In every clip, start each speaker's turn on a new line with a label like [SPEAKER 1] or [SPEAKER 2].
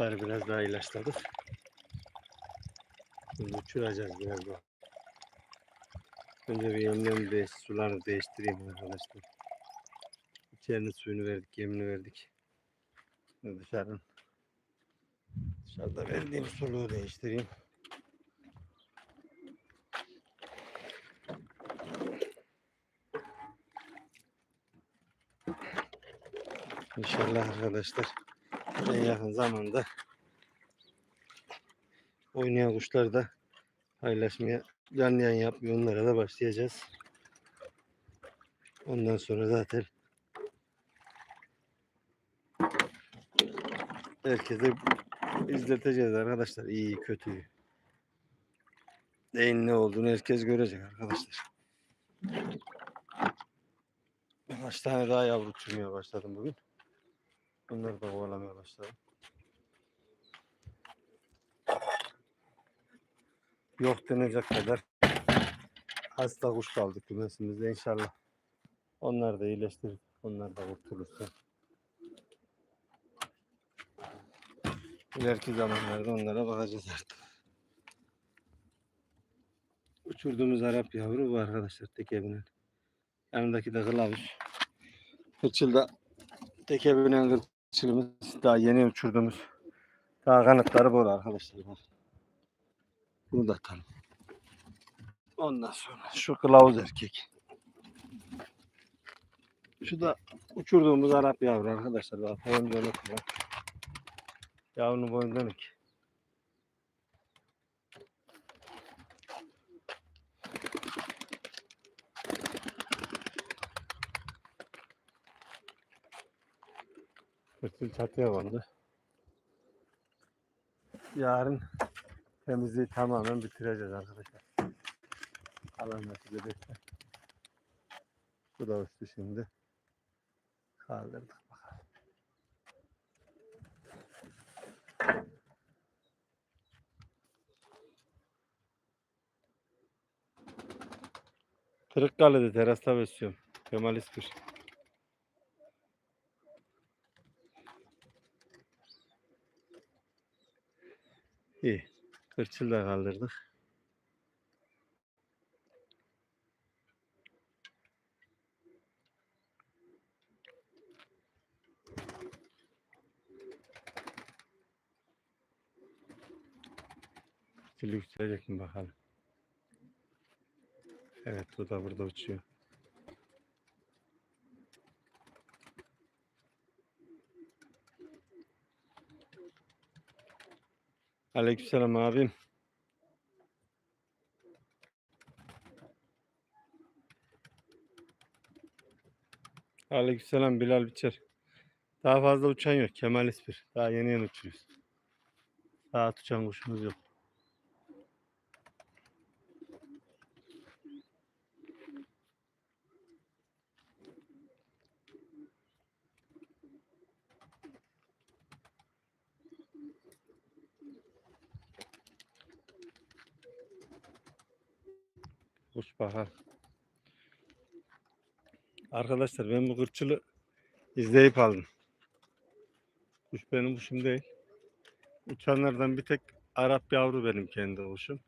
[SPEAKER 1] Kuşları biraz daha ilaçladık. Uçuracağız biraz daha. Önce bir yemlerini değiş, sularını değiştireyim arkadaşlar. İçerinin suyunu verdik, yemini verdik. Şimdi dışarının dışarıda verdiğim suluğu değiştireyim. İnşallah arkadaşlar en yakın zamanda oynayan kuşlar da paylaşmaya canlı yapmıyor. Onlara da başlayacağız. Ondan sonra zaten herkese izleteceğiz arkadaşlar. İyi kötüyü. Neyin ne olduğunu herkes görecek arkadaşlar. Kaç tane daha yavru uçurmaya başladım bugün. Bunları da kovalamaya başladım. Yok denecek kadar hasta kuş kaldı kümesimizde inşallah. Onlar da iyileştirir. Onlar da kurtulursa. İleriki zamanlarda onlara bakacağız artık. Uçurduğumuz Arap yavru bu arkadaşlar teke binen. Yanındaki de kılavuz. Kırçılda teke kırçılımız daha yeni uçurduğumuz. Daha kanatları bol arkadaşlar. Bunu da atalım. Ondan sonra şu kılavuz erkek. Şu da uçurduğumuz Arap yavru arkadaşlar. Bak boyun dönük. Yavrunun boyun dönük. Kırçıl çatıya kondu. Yarın temizliği tamamen bitireceğiz arkadaşlar. Allah nasip ederse. Bu da uçtu şimdi. Kaldırdık bakalım. Kırıkkale'de terasta besliyorum. Kemal İspir. İyi. Kırçıl da kaldırdık. Kırçıl yükselecek mi bakalım. Evet bu da burada uçuyor. Aleykümselam abim. Aleykümselam Bilal Biçer. Daha fazla uçan yok. Kemal İspir. Daha yeni yeni uçuyoruz. Daha uçan kuşumuz yok. Kuş bakar. Arkadaşlar ben bu kırçılı izleyip aldım. Kuş benim kuşum değil. Uçanlardan bir tek Arap yavru benim kendi kuşum.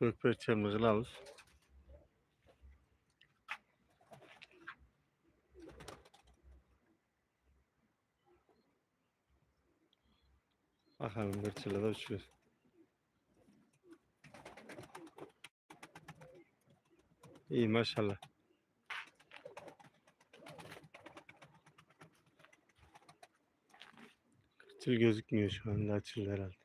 [SPEAKER 1] Gökberçemli kılavuz. Bakalım kırçılı da uçuyor. İyi maşallah. Kırçıl gözükmüyor şu anda açıldı herhalde.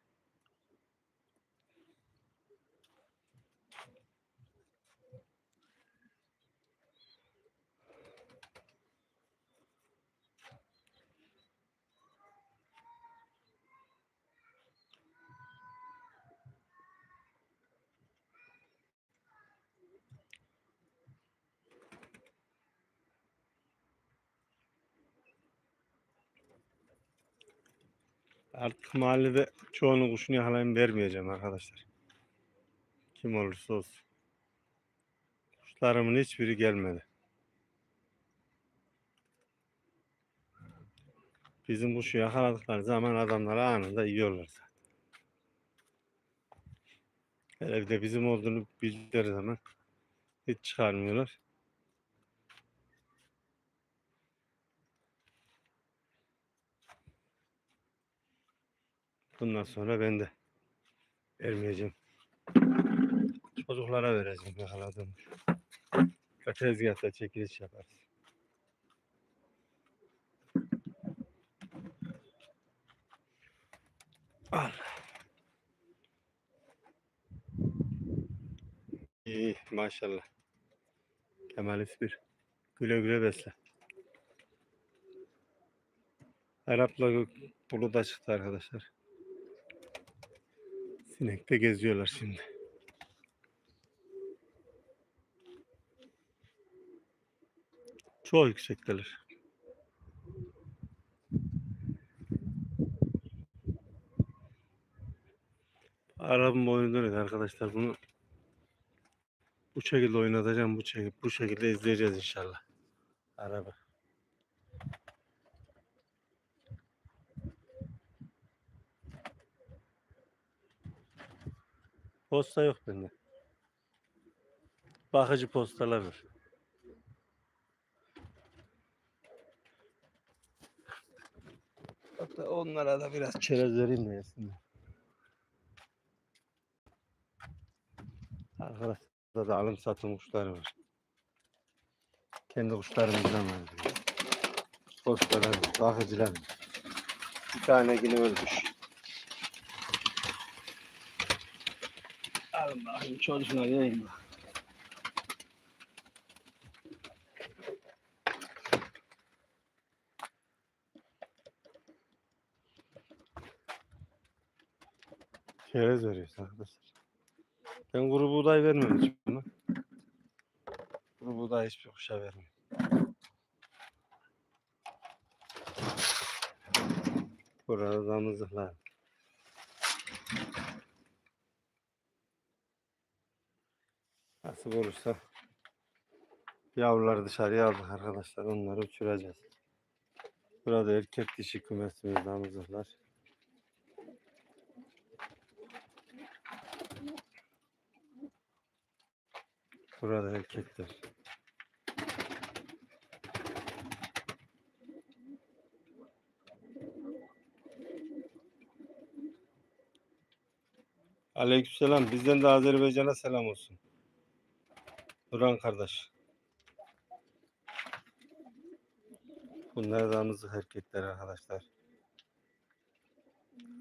[SPEAKER 1] Artık mahallede çoğunun kuşunu yakalayayım vermeyeceğim arkadaşlar. Kim olursa olsun. Kuşlarımın hiçbiri gelmedi. Bizim kuşu yakaladıkları zaman adamları anında yiyorlar zaten. Hele de bizim olduğunu bildikleri zaman hiç çıkarmıyorlar. Bundan sonra ben de vermeyeceğim. Çocuklara vereceğim yakaladığım. Ve Tezgahta çekiliş yaparız. Al. İyi maşallah. Kemal bir. Güle güle besle. Arapla bulu da çıktı arkadaşlar. Sinekte geziyorlar şimdi. Çok yüksekteler. Arabın boynu dönüyor arkadaşlar. Bunu bu şekilde oynatacağım. Bu şekilde, bu şekilde izleyeceğiz inşallah. Araba. Posta yok bende. Bakıcı postalar var. Hatta onlara da biraz çerez vereyim de yesinler. Arkadaşlar da alım satım kuşları var. Kendi kuşlarımızdan var. Postalar bakıcılar. Bir tane yine ölmüş. Alın bakayım çocuklar yayın bak. Çerez veriyoruz arkadaşlar. Ben kuru buğday vermiyorum hiç buna. Kuru buğday hiçbir kuşa vermiyorum. Burada damızlıklar. Nasıl olursa yavruları dışarıya aldık arkadaşlar. Onları uçuracağız. Burada erkek dişi kümesimiz damızlıklar. Burada erkekler. Aleykümselam. Bizden de Azerbaycan'a selam olsun. Duran kardeş. Bunlar damızlık erkekler arkadaşlar.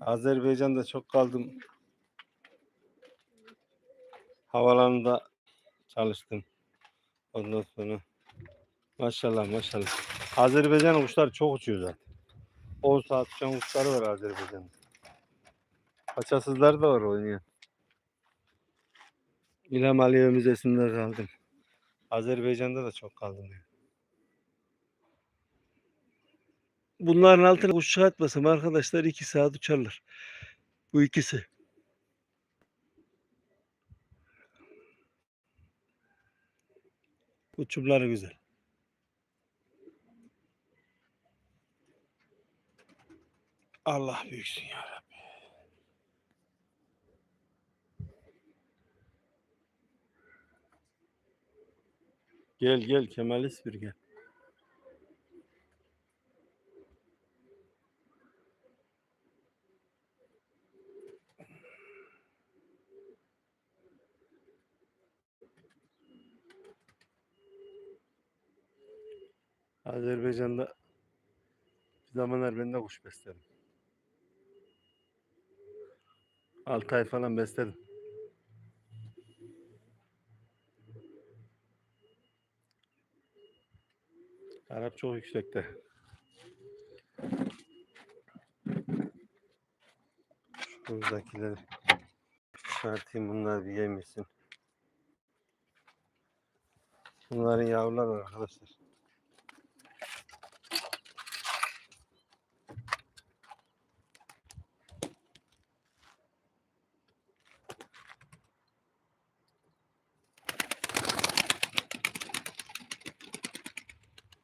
[SPEAKER 1] Azerbaycan'da çok kaldım. Havalanında çalıştım. Ondan sonra maşallah maşallah. Azerbaycan kuşlar çok uçuyor zaten. 10 saat uçan kuşları var Azerbaycan'da. Paçasızlar da var oynayan. İlham Aliye Müzesi'nde kaldım. Azerbaycan'da da çok kaldım. Yani. Bunların altına kuş çıkartmasam arkadaşlar 2 saat uçarlar. Bu ikisi. Uçumları güzel. Allah büyüksün ya Gel gel Kemal bir gel. Azerbaycan'da bir zamanlar ben de kuş besledim. 6 ay falan besledim. Arap çok yüksekte. Şuradakileri çıkartayım bunlar bir yemesin. Bunların yavruları var arkadaşlar.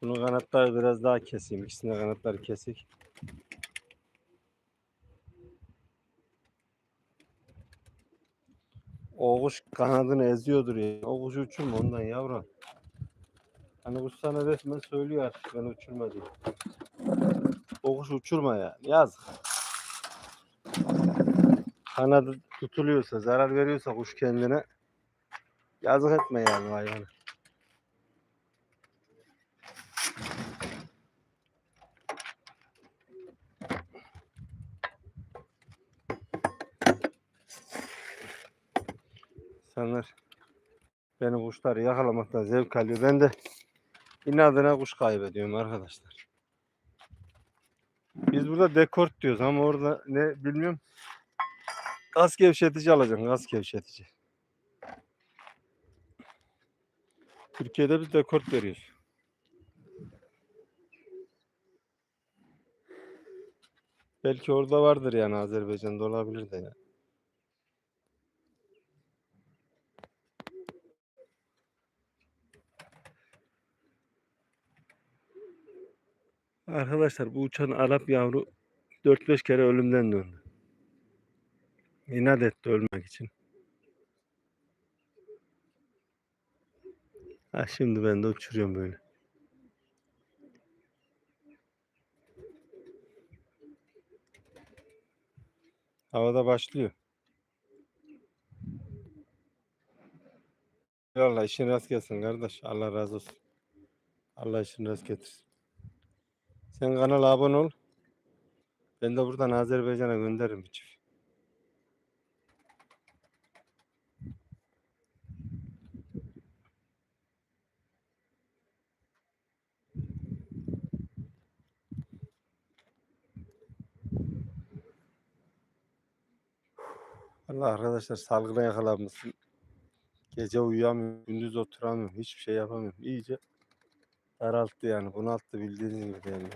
[SPEAKER 1] Bunun kanatları biraz daha keseyim. İkisinin kanatları kesik. O kuş kanadını eziyordur ya. O kuşu uçurma ondan yavrum. Hani kuş sana resmen söylüyor ben uçurma diye. O kuş uçurma yani. Yazık. Kanadı tutuluyorsa, zarar veriyorsa kuş kendine yazık etme yani hayvanı. İnsanlar benim kuşları yakalamaktan zevk alıyor. Ben de inadına kuş kaybediyorum arkadaşlar. Biz burada dekort diyoruz ama orada ne bilmiyorum. Gaz gevşetici alacaksın. Gaz gevşetici. Türkiye'de biz dekort veriyoruz. Belki orada vardır yani Azerbaycan'da olabilir de ya. Arkadaşlar bu uçan Arap yavru 4-5 kere ölümden döndü. İnat etti ölmek için. Ha şimdi ben de uçuruyorum böyle. Havada başlıyor. Allah işin rast gelsin kardeş. Allah razı olsun. Allah işin rast getirsin. Sen kanala abone ol. Ben de buradan Azerbaycan'a gönderirim bir çift. Allah arkadaşlar salgına yakalanmışsın. Gece uyuyamıyorum, gündüz oturamıyorum, hiçbir şey yapamıyorum. İyice daralttı yani, bunalttı bildiğiniz gibi yani.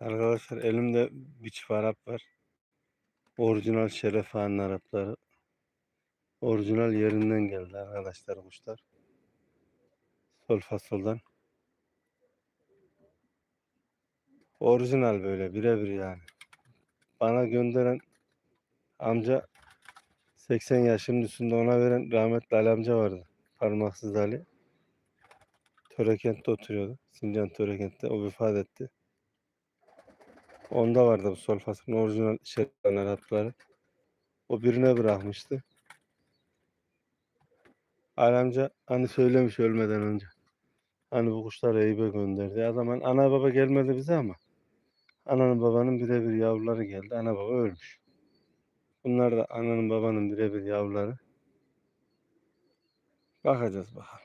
[SPEAKER 1] Arkadaşlar elimde bir çift Arap var. Orijinal Şeref Han'ın Arapları. Orijinal yerinden geldi arkadaşlar kuşlar. Sol fasoldan. Orijinal böyle birebir yani. Bana gönderen amca 80 yaşının üstünde ona veren rahmetli Ali amca vardı. Parmaksız Ali. Törekent'te oturuyordu. Sincan Törekent'te. O vefat etti. Onda vardı bu sol fasolun orijinal Şerefan Arapları. O birine bırakmıştı. Ali amca hani söylemiş ölmeden önce. Hani bu kuşlar Eyüp'e gönderdi. O zaman ana baba gelmedi bize ama. Ananın babanın birebir yavruları geldi. Ana baba ölmüş. Bunlar da ananın babanın birebir yavruları. Bakacağız bakalım.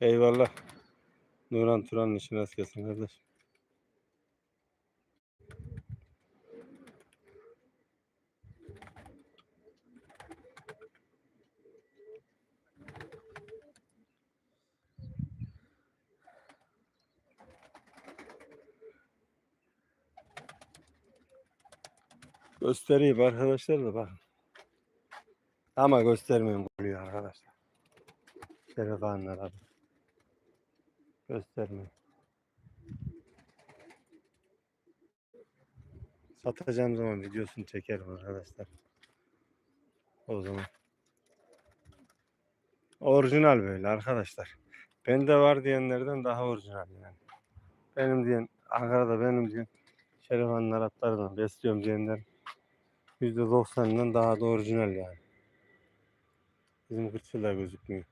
[SPEAKER 1] Eyvallah. Nuran Turan'ın işine rast gelsin Göstereyim arkadaşlar da bakın. Ama göstermiyorum oluyor arkadaşlar. Şeref Hanlar abi. Göstermiyorum. Satacağım zaman videosunu çekerim arkadaşlar. O zaman. Orijinal böyle arkadaşlar. Bende var diyenlerden daha orijinal yani. Benim diyen Ankara'da benim diyen Hanlar atlardan besliyorum diyenler %90'dan daha da orijinal yani. Bizim kırçılar gözükmüyor.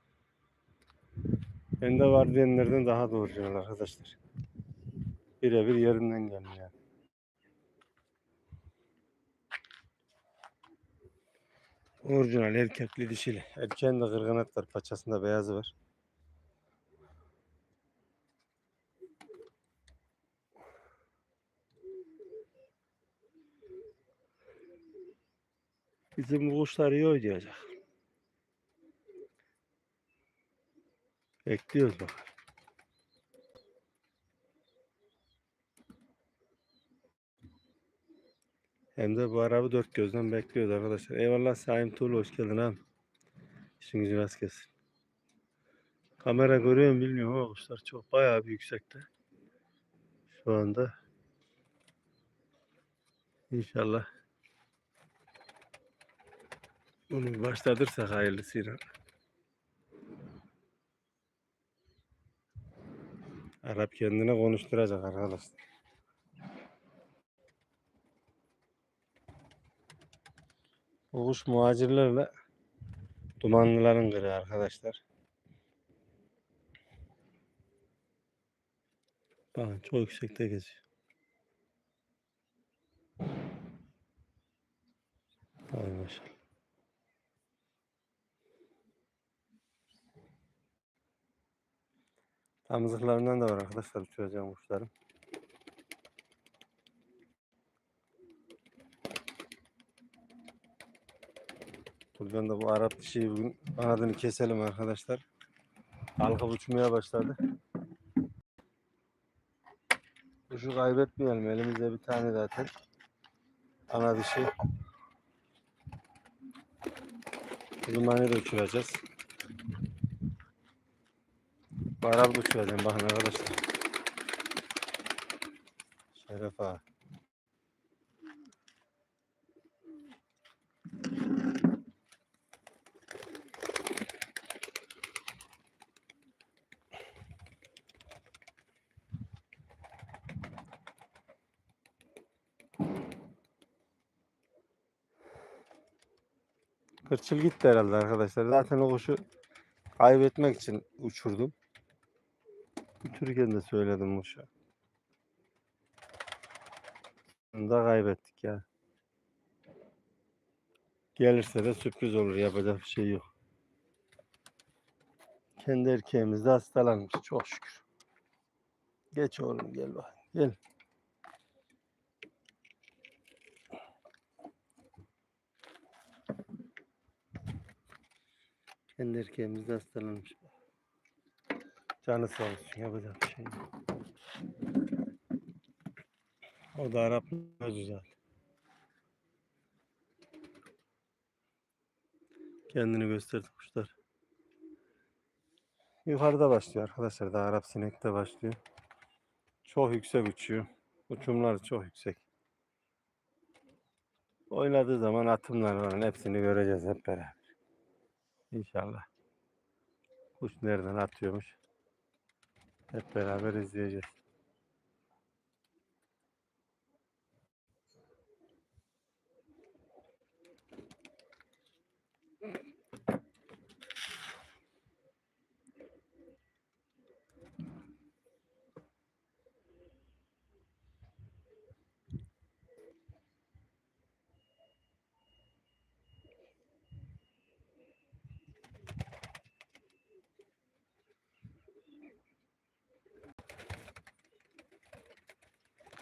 [SPEAKER 1] Bende var diyenlerden daha da orijinal arkadaşlar. Birebir yerinden gelmiyor yani. Orijinal erkekli dişili. Erkeğin de kırgınat var. Paçasında beyazı var. Bizim kuşlar iyi oynayacak. Bekliyoruz bak. Hem de bu arabı dört gözden bekliyoruz arkadaşlar. Eyvallah Saim Tuğlu hoş geldin abi. İşinizi rast gelsin. Kamera görüyor mu bilmiyorum ama kuşlar çok bayağı bir yüksekte. Şu anda. İnşallah. Bunu başlatırsak hayırlısıyla. Arap kendine konuşturacak arkadaşlar. Bu kuş muhacirlerle dumanlıların kırığı arkadaşlar. Bakın çok yüksekte geziyor. Ay maşallah. Damızlıklarından da var arkadaşlar uçuracağım kuşların. Buradan da bu Arap dişiyi bugün kanadını keselim arkadaşlar. Halka uçmaya başladı. Kuşu kaybetmeyelim. Elimizde bir tane zaten. Ana dişi. Zulmani de uçuracağız. Da uçuracağım bakın arkadaşlar. Şeref ağa. Kırçıl gitti herhalde arkadaşlar. Zaten o kuşu kaybetmek için uçurdum. Uçururken de söyledim. Bunu da kaybettik ya. Gelirse de sürpriz olur. Yapacak bir şey yok. Kendi erkeğimiz de hastalanmış. Çok şükür. Geç oğlum gel bak. Gel. Kendi erkeğimiz de hastalanmış. Canı sağ olsun. Yapacak bir şey yok. O da Arap gözü zaten. Kendini gösterdi kuşlar. Yukarıda başlıyor arkadaşlar. Da Arap sinekte başlıyor. Çok yüksek uçuyor. Uçumları çok yüksek. Oynadığı zaman atımlar falan hepsini göreceğiz hep beraber. İnşallah. Kuş nereden atıyormuş? Hep beraber izleyeceğiz.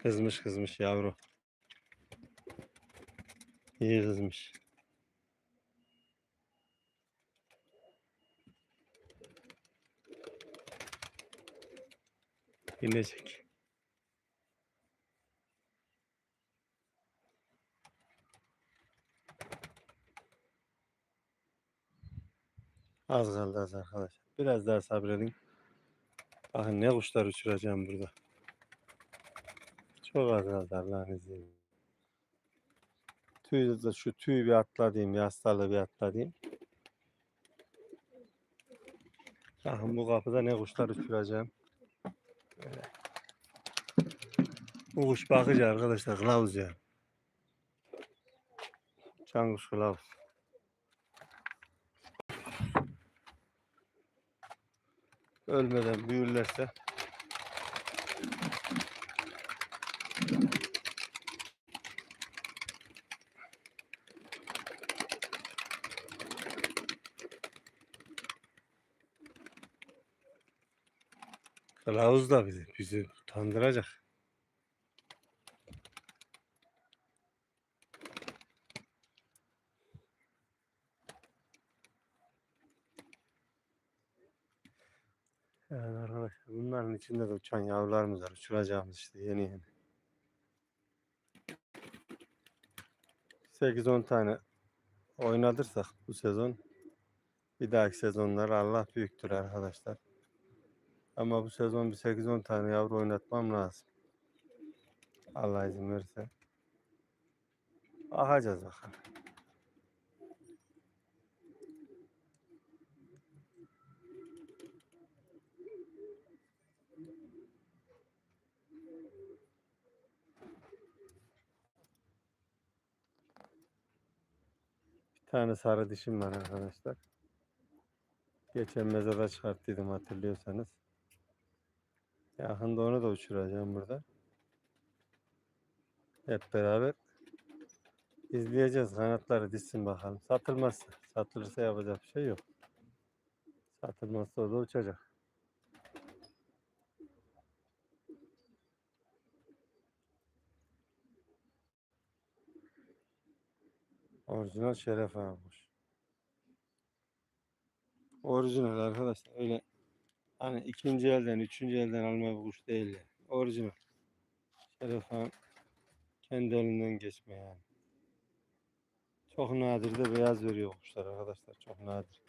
[SPEAKER 1] Kızmış kızmış yavru. İyi kızmış. İnecek. Az kaldı az arkadaşlar. Biraz daha sabredin. Bakın ne kuşlar uçuracağım burada. Çok az kaldı Allah'ın izniyle. Tüyü de şu tüyü bir atladayım. Yastarla bir atladayım. Bakın bu kapıda ne kuşlar uçuracağım. Böyle. Bu kuş bakıcı arkadaşlar. Kılavuz ya. Can kılavuz. Ölmeden büyürlerse Kılavuz da bizi, bizi utandıracak. Evet arkadaşlar bunların içinde de uçan yavrularımız var. Uçuracağımız işte yeni yeni. 8-10 tane oynadırsak bu sezon bir dahaki sezonlar Allah büyüktür arkadaşlar. Ama bu sezon bir 8-10 tane yavru oynatmam lazım. Allah izin verirse. Bakacağız bakalım. Tane sarı dişim var arkadaşlar. Geçen mezada çıkarttıydım hatırlıyorsanız. Yakında onu da uçuracağım burada. Hep beraber izleyeceğiz. Kanatları dişsin bakalım. Satılmazsa. Satılırsa yapacak bir şey yok. Satılmazsa o da uçacak. Orijinal şeref almış. Orijinal arkadaşlar. Öyle hani ikinci elden, üçüncü elden alma bir değil yani. Orijinal. Şeref ağam kendi elinden geçme yani. Çok nadir de beyaz veriyor kuşlar arkadaşlar. Çok nadir.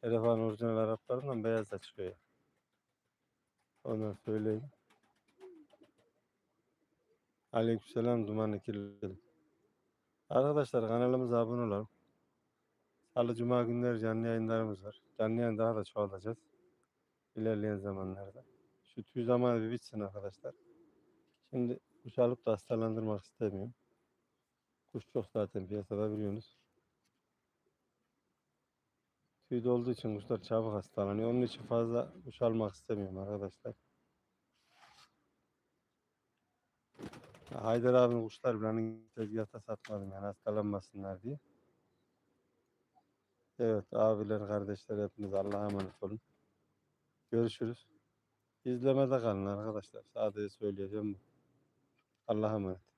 [SPEAKER 1] Şeref ağam orijinal Araplarından beyaz da çıkıyor. yani. Ondan söyleyeyim. Aleykümselam duman ikili. Arkadaşlar kanalımıza abone olalım. Salı Cuma günleri canlı yayınlarımız var. Canlı yayın daha da çoğalacağız. İlerleyen zamanlarda. Şu tüy zamanı bir bitsin arkadaşlar. Şimdi kuş alıp da hastalandırmak istemiyorum. Kuş çok zaten piyasada biliyorsunuz. Tüy olduğu için kuşlar çabuk hastalanıyor. Onun için fazla kuş almak istemiyorum arkadaşlar. Haydar abinin kuşlar bile tezgahta satmadım yani hastalanmasınlar diye. Evet abiler kardeşler hepiniz Allah'a emanet olun. Görüşürüz. İzlemede kalın arkadaşlar. Sadece söyleyeceğim bu. Allah'a emanet.